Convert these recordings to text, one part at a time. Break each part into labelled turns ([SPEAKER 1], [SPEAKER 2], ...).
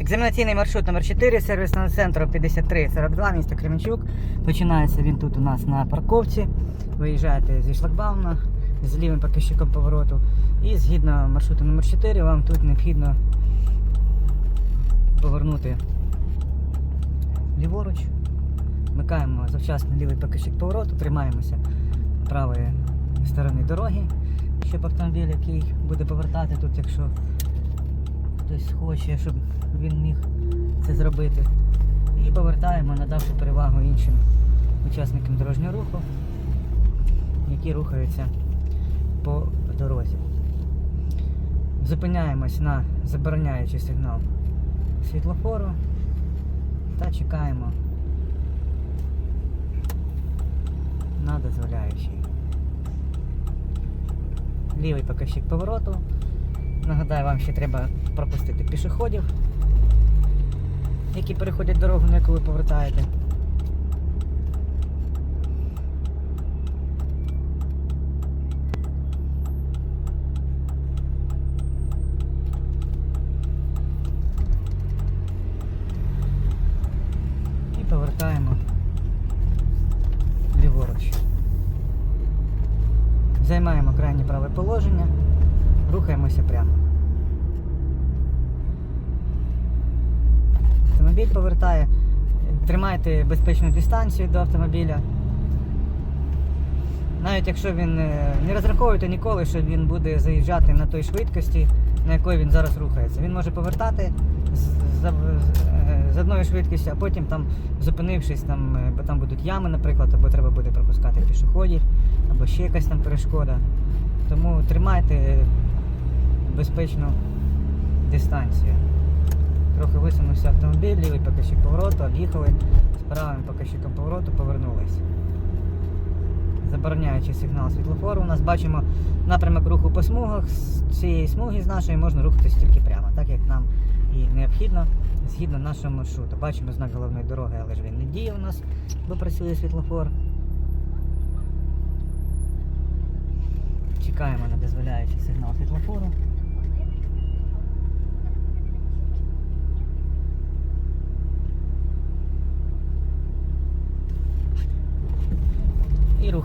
[SPEAKER 1] Екзаменаційний маршрут номер 4 сервісного центру 5342, місто Кременчук. Починається він тут у нас на парковці. Виїжджаєте зі шлагбауна з лівим показчиком повороту. І згідно маршруту номер 4 вам тут необхідно повернути ліворуч. Вмикаємо завчасно лівий показчик повороту, тримаємося правої сторони дороги, щоб автомобіль, який буде повертати тут, якщо хтось хоче, щоб він міг це зробити. І повертаємо, надавши перевагу іншим учасникам дорожнього руху, які рухаються по дорозі. Зупиняємось на забороняючий сигнал світлофору та чекаємо на дозволяючий. Лівий показчик повороту. Нагадаю, вам ще треба пропустити пішоходів, які переходять дорогу, на яку ви повертаєте. Повертаємо ліворуч. Займаємо крайнє праве положення, рухаємося прямо. Автомобіль повертає, тримайте безпечну дистанцію до автомобіля. Навіть якщо він е, не розраховуйте ніколи, що він буде заїжджати на той швидкості, на якої він зараз рухається. Він може повертати з, з, з- з одною швидкістю, а потім там зупинившись, там, е, бо там будуть ями, наприклад, або треба буде пропускати пішоходів, або ще якась там перешкода. Тому тримайте безпечну дистанцію. Трохи висунувся автомобіль, лівий показчик повороту, об'їхали, з правим показчиком повороту повернулись. Забороняючи сигнал світлофору, у нас бачимо напрямок руху по смугах. З цієї смуги з нашої можна рухатись тільки прямо, так як нам і необхідно згідно нашого маршруту. Бачимо знак головної дороги, але ж він не діє у нас, бо працює світлофор. Чекаємо на дозволяючий сигнал світлофору.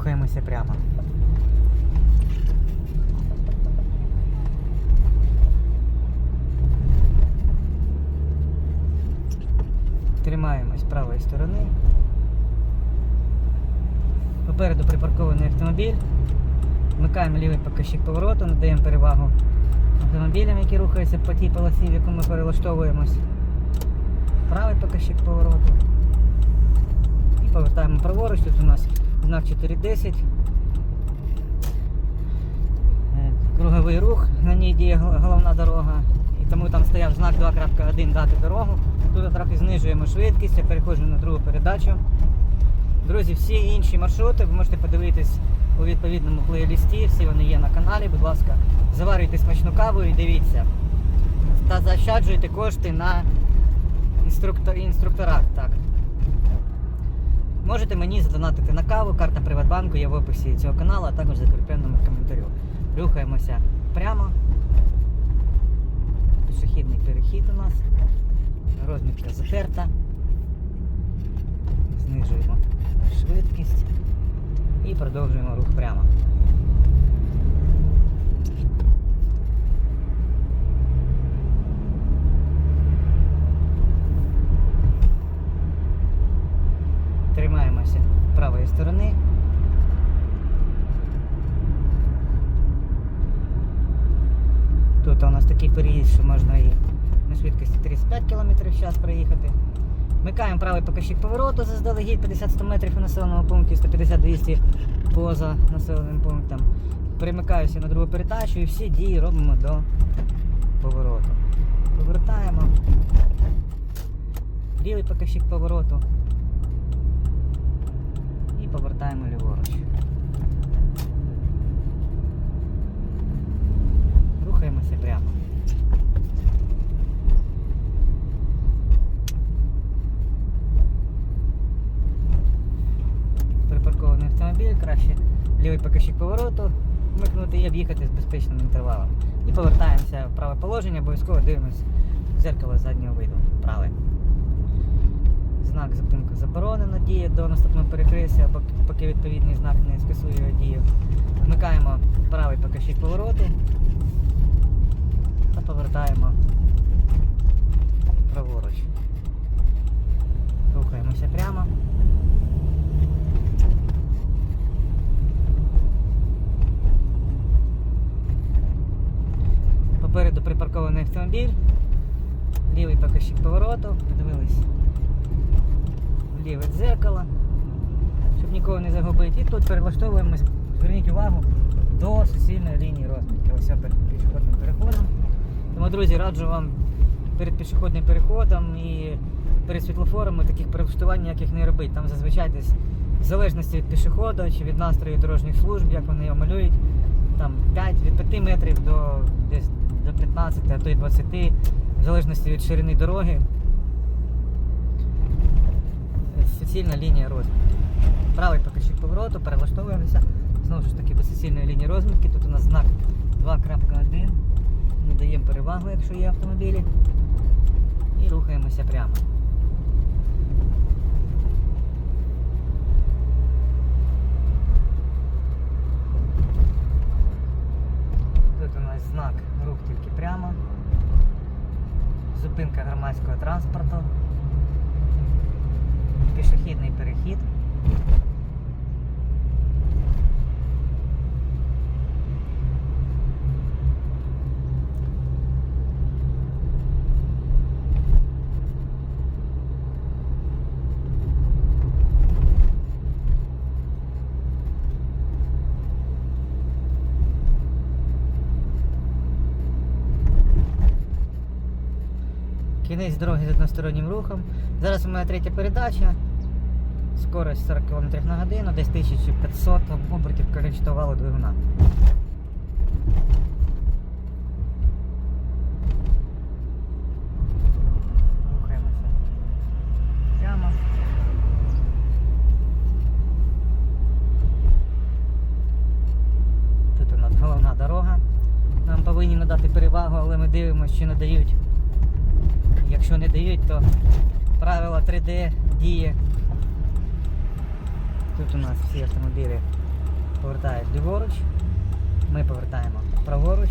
[SPEAKER 1] Рухаємося прямо. Тримаємось правої сторони. Попереду припаркований автомобіль. Вмикаємо лівий показчик повороту, надаємо перевагу автомобілям, які рухаються по тій полосі, в яку ми перелаштовуємось. Правий показчик повороту. І повертаємо праворуч. Тут у нас знак 410. Е, Круговий рух, на ній діє головна дорога. І тому там стояв знак 2.1 дати дорогу. Тут трохи знижуємо швидкість, я переходжу на другу передачу. Друзі, всі інші маршрути ви можете подивитись у відповідному плейлісті, всі вони є на каналі, будь ласка, заварюйте смачну каву і дивіться. Та заощаджуйте кошти на інструктор, інструкторах. Так. Можете мені задонатити на каву, карта Приватбанку є в описі цього каналу, а також закріпленому коментарю. Рухаємося прямо. Пішохідний перехід у нас. Розмітка затерта. Знижуємо швидкість і продовжуємо рух прямо. Тримаємося правої сторони. Тут у нас такий переїзд, що можна і на швидкості 35 км час. Вмикаємо правий показчик повороту заздалегідь 50-100 метрів у населеному пункті, 150-200 поза населеним пунктом. Перемикаюся на другу передачу і всі дії робимо до повороту. Повертаємо. Лівий показчик повороту. І повертаємо ліворуч. Рухаємося прямо. Припаркований автомобіль, краще лівий повороту вмикнути і об'їхати з безпечним інтервалом. І повертаємося в праве положення, обов'язково дивимося дзеркало заднього виду. Праве. Знак зупинку заборонено діє до наступного перекрестя, поки відповідний знак не скасує його дію. Вмикаємо правий покажчик повороту та повертаємо праворуч. Рухаємося прямо. Попереду припаркований автомобіль. Лівий покажчик повороту. Подивились ліве дзеркало, щоб нікого не загубити. І тут перелаштовуємось, зверніть увагу, до суцільної лінії розмітки. Ось перед пішохідним переходом. Тому, друзі, раджу вам перед пішохідним переходом і перед світлофорами таких перелаштувань ніяких не робити. Там зазвичай десь в залежності від пішохода чи від настрою дорожніх служб, як вони його малюють, там 5, від 5 метрів до десь до 15, а то й 20, в залежності від ширини дороги. Суцільна лінія розмітки. Правий покажчик повороту, перелаштовуємося. Знову ж таки, без суцільної лінії розмітки. Тут у нас знак 2.1. Не даємо перевагу, якщо є автомобілі. І рухаємося прямо. Тут у нас знак рух тільки прямо. Зупинка громадського транспорту. Пішохідний перехід. Кінець дороги з одностороннім рухом. Зараз у мене третя передача. Скорость 40 км на годину, десь 1500 обертів валу двигуна. Рухаємося. Прямо. Тут у нас головна дорога. Нам повинні надати перевагу, але ми дивимося, чи надають. Якщо не дають, то правило 3D діє. Тут у нас всі автомобілі повертають ліворуч. Ми повертаємо праворуч.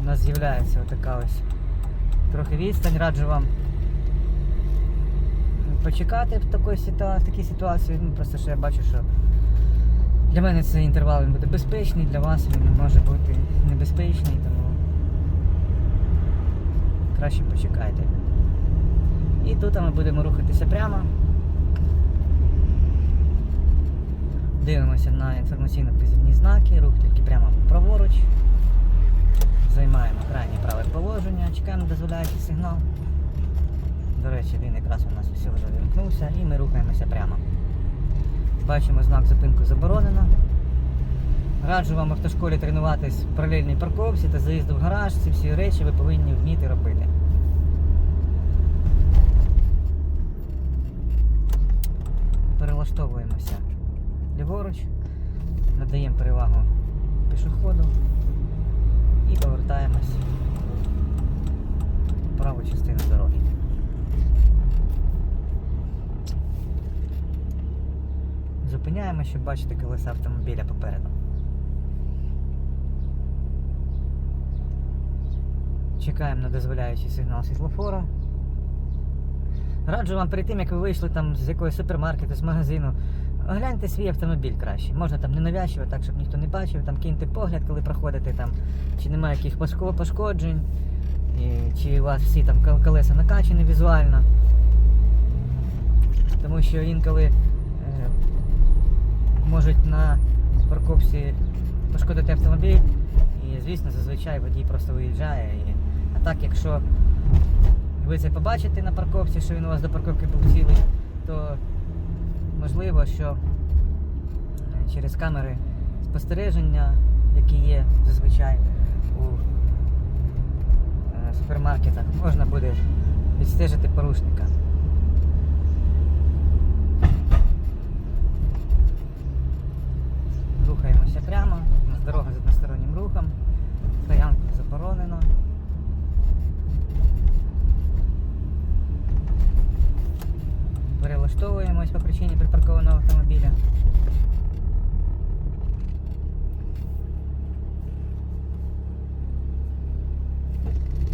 [SPEAKER 1] У нас з'являється отака ось трохи відстань. Раджу вам почекати в такій, ситуа... в такій ситуації. Ну, просто що я бачу, що для мене цей інтервал він буде безпечний, для вас він може бути небезпечний, тому краще почекайте. І тут ми будемо рухатися прямо. Дивимося на інформаційно-позивні знаки, рух тільки прямо праворуч. Займаємо крайнє праве положення, чекаємо дозволяючий сигнал. До речі, він якраз у нас всього завімкнувся і ми рухаємося прямо. Бачимо знак зупинку заборонено. Раджу вам автошколі тренуватись в паралельній парковці та заїзду в гараж. Ці всі речі ви повинні вміти робити. Перелаштовуємося ліворуч, надаємо перевагу пішоходу і повертаємось в праву частину дороги. Зупиняємося, щоб бачити колеса автомобіля попереду. Чекаємо на дозволяючий сигнал світлофора. Раджу вам перед тим, як ви вийшли там з якогось супермаркету, з магазину, огляньте свій автомобіль краще. Можна там не навязчиво, так, щоб ніхто не бачив, там киньте погляд, коли проходите, там, чи немає яких пошко- пошкоджень, і, чи у вас всі там колеса накачані візуально. Тому що інколи е, можуть на парковці пошкодити автомобіль, і звісно, зазвичай водій просто виїжджає. І... А так, якщо ви це побачите на парковці, що він у вас до парковки був цілий, то можливо, що е, через камери спостереження, які є зазвичай у е, супермаркетах, можна буде відстежити порушника. Рухаємося прямо, у нас дорога з одностороннім рухом, стоянку заборонено. Налаштовуємось по причині припаркованого автомобіля.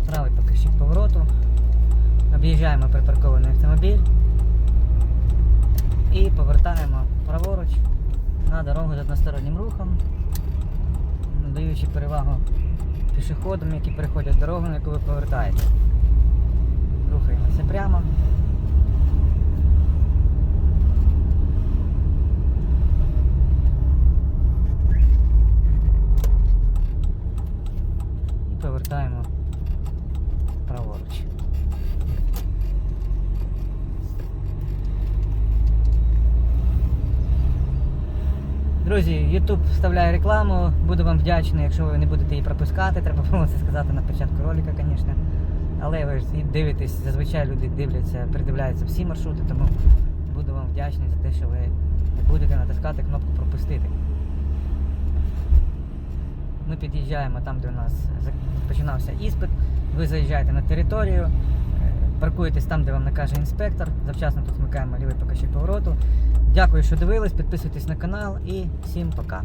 [SPEAKER 1] Правий покажчик повороту. Об'їжджаємо припаркований автомобіль і повертаємо праворуч на дорогу з одностороннім рухом, надаючи перевагу пішоходам, які переходять дорогу, на яку ви повертаєте. Рухаємося прямо. Повертаємо праворуч. Друзі, YouTube вставляє рекламу. Буду вам вдячний, якщо ви не будете її пропускати. Треба було це сказати на початку ролика, звісно. Але ви ж дивитесь, зазвичай люди дивляться, передивляються всі маршрути, тому буду вам вдячний за те, що ви не будете натискати кнопку пропустити. Ми під'їжджаємо там, де у нас починався іспит. Ви заїжджаєте на територію, е, паркуєтесь там, де вам накаже інспектор. Завчасно тут вмикаємо лівий покажчик повороту. Дякую, що дивились, підписуйтесь на канал і всім пока.